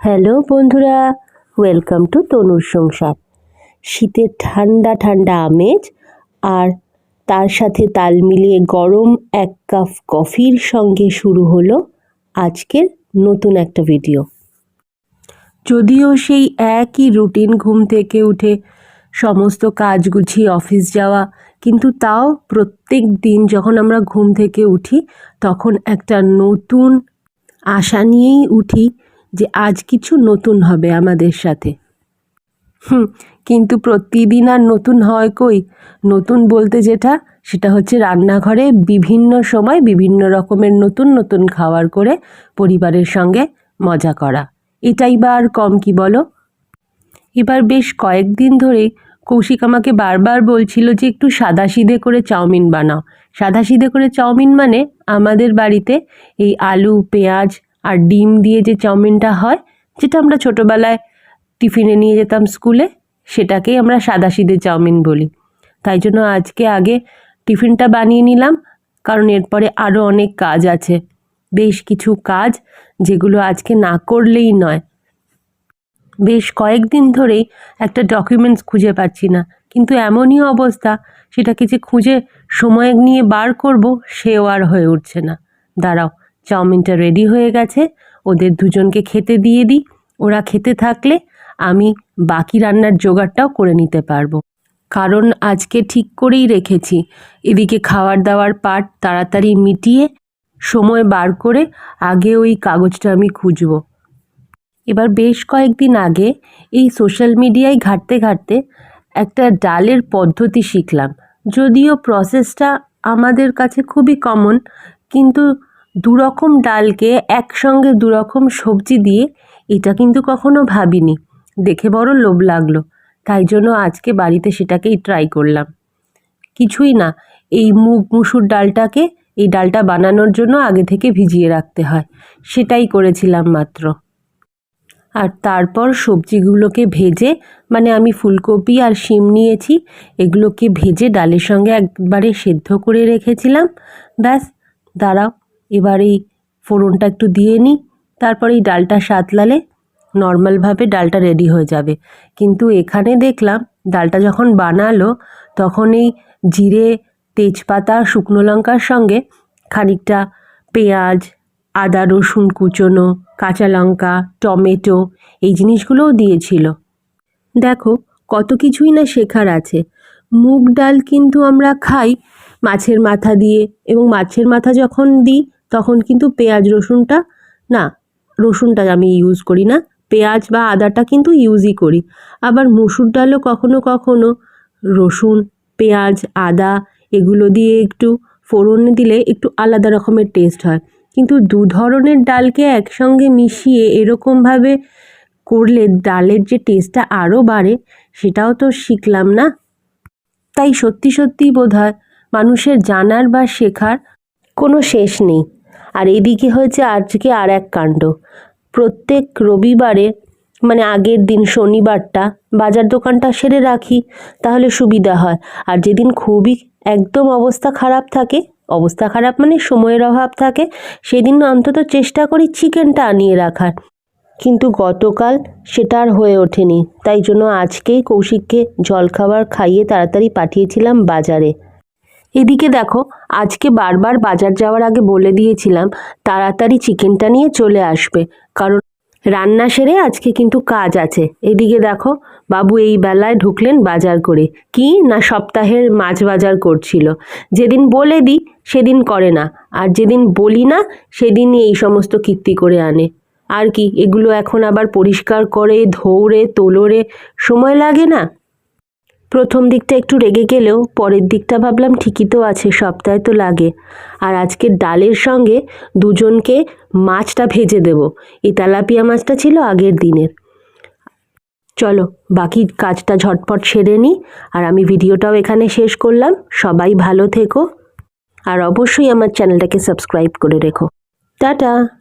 Hello বন্ধুরা, welcome to তনুর সংসার। শীতের ঠান্ডা ঠান্ডা আমেজ আর তার সাথে তাল মিলিয়ে গরম এক কাপ কফির সঙ্গে শুরু হলো আজকের নতুন একটা ভিডিও। যদিও সেই একই রুটিন ঘুম থেকে উঠে সমস্ত কাজ গুছিয়ে অফিস যাওয়া, কিন্তু তাও প্রত্যেক দিন যখন আমরা ঘুম থেকে উঠি, তখন একটা নতুন আশা নিয়েই উঠি যে আজ কিছু নতুন হবে আমাদের সাথে। হুম, কিন্তু প্রতিদিন আর নতুন হয় কই? নতুন বলতে যেটা, সেটা হচ্ছে রান্নাঘরে বিভিন্ন সময় বিভিন্ন রকমের নতুন নতুন খাবার করে পরিবারের সঙ্গে মজা করা। এটাই বা আর কম কি বলো? এবার বেশ কয়েকদিন ধরে কৌশিক আমাকে বারবার বলছিল যে একটু সাদাসিধে করে চাউমিন বানাও। সাদাসিধে করে চাউমিন মানে আমাদের বাড়িতে এই আলু, পেঁয়াজ আর ডিম দিয়ে যে চাউমিনটা হয়, যেটা আমরা ছোটোবেলায় টিফিনে নিয়ে যেতাম স্কুলে, সেটাকেই আমরা সাদাসিধে চাউমিন বলি। তাই জন্য আজকে আগে টিফিনটা বানিয়ে নিলাম, কারণ এরপরে আরও অনেক কাজ আছে। বেশ কিছু কাজ যেগুলো আজকে না করলেই নয়। বেশ কয়েকদিন ধরেই একটা ডকুমেন্টস খুঁজে পাচ্ছি না, কিন্তু এমনই অবস্থা, সেটাকে যে খুঁজে সময় নিয়ে বার করব, সেও আর হয়ে উঠছে না। দাঁড়াও চাউমিনটা রেডি হয়ে গেছে। ওদের দুজনকে খেতে দিয়ে দিই। ওরা খেতে থাকলে আমি বাকি রান্নার জোগাড়টাও করে নিতে পারব। কারণ আজকে ঠিক করেই রেখেছি। এদিকে খাওয়ার দাওয়ার পাট তাড়াতাড়ি মিটিয়ে সময় বার করে আগে ওই কাগজটা আমি খুঁজবো। এবার বেশ কয়েকদিন আগে এই সোশ্যাল মিডিয়ায় ঘাঁটতে ঘাঁটতে একটা ডালের পদ্ধতি শিখলাম। যদিও প্রসেসটা আমাদের কাছে খুবই কমন কিন্তু দুরকম ডালকে একসঙ্গে দুরকম সবজি দিয়ে এটা কিন্তু কখনো ভাবিনি। দেখে বড় লোভ লাগল। তাই জন্য আজকে বাড়িতে সেটাকেই ট্রাই করলাম। কিছুই না, এই মুগ মুসুর ডালটাকে এই ডালটা বানানোর জন্য আগে থেকে ভিজিয়ে রাখতে হয়। সেটাই করেছিলাম মাত্র। আর তারপর সবজিগুলোকে ভেজে মানে আমি ফুলকপি আর শিম নিয়েছি, এগুলোকে ভেজে ডালের সঙ্গে একবারে সেদ্ধ করে রেখেছিলাম। ব্যাস, দাঁড়াও। এবার এই ফোড়নটা একটু দিয়ে নিই, তারপর এই ডালটা সাতলালে নর্মালভাবে ডালটা রেডি হয়ে যাবে। কিন্তু এখানে দেখলাম ডালটা যখন বানালো, তখন এই জিরে, তেজপাতা, শুকনো লঙ্কার সঙ্গে খানিকটা পেঁয়াজ, আদা, রসুন কুচোনো, কাঁচা লঙ্কা, টমেটো এই জিনিসগুলোও দিয়েছিল। দেখো কত কিছুই না শেখার আছে। মুগ ডাল কিন্তু আমরা খাই মাছের মাথা দিয়ে এবং মাছের মাথা যখন দিই তখন কিন্তু পেঁয়াজ রসুনটা, না, রসুনটা আমি ইউজ করি না, পেঁয়াজ বা আদাটা কিন্তু ইউজই করি। আবার মুসুর ডালও কখনো কখনো রসুন, পেঁয়াজ, আদা এগুলো দিয়ে একটু ফোড়ন দিলে একটু আলাদা রকমের টেস্ট হয়। কিন্তু দু ধরনের ডালকে একসঙ্গে মিশিয়ে এরকমভাবে করলে ডালের যে টেস্টটা আরও বাড়ে, সেটাও তো শিখলাম না? তাই সত্যি সত্যিই বোধ হয় মানুষের জানার বা শেখার কোনো শেষ নেই। আর এদিকে হয়েছে আজকে আর এক কাণ্ড। প্রত্যেক রবিবারে মানে আগের দিন শনিবারটা বাজার দোকানটা সেরে রাখি, তাহলে সুবিধা হয়। আর যেদিন খুবই একদম অবস্থা খারাপ থাকে, অবস্থা খারাপ মানে সময়ের অভাব থাকে সেদিন অন্তত চেষ্টা করি চিকেনটা আনিয়ে রাখার। কিন্তু গতকাল সেটা আর হয়ে ওঠেনি। তাই জন্য আজকেই কৌশিককে জলখাবার খাইয়ে তাড়াতাড়ি পাঠিয়েছিলাম বাজারে। এদিকে দেখো, আজকে বারবার বাজার যাওয়ার আগে বলে দিয়েছিলাম, তাড়াতাড়ি চিকেনটা নিয়ে চলে আসবে। কারণ রান্না সেরে আজকে কিন্তু কাজ আছে। এদিকে দেখো, বাবু এই বেলায় ঢুকলেন বাজার করে। কি না সপ্তাহের মাছ বাজার করছিল। যেদিন বলে দিই সেদিন করে না। আর যেদিন বলি না, সেদিনই এই সমস্ত কীর্তি করে আনে। আর কি, এগুলো এখন আবার পরিষ্কার করে ধৌড়ে তোলরে সময় লাগে না? প্রথম দিকটা একটু রেগে গেলেও পরের দিকটা ভাবলাম ঠিকই তো আছে সপ্তাহে তো লাগে। আর আজকে ডালের সঙ্গে দুজনকে মাছটা ভেজে দেব। এই তেলাপিয়া মাছটা ছিল আগের দিনের। চলো, বাকি কাজটা ঝটপট সেরে নিই। আর আমি ভিডিওটাও এখানে শেষ করলাম। সবাই ভালো থেকো। আর অবশ্যই আমার চ্যানেলটাকে সাবস্ক্রাইব করে রেখো। টাটা!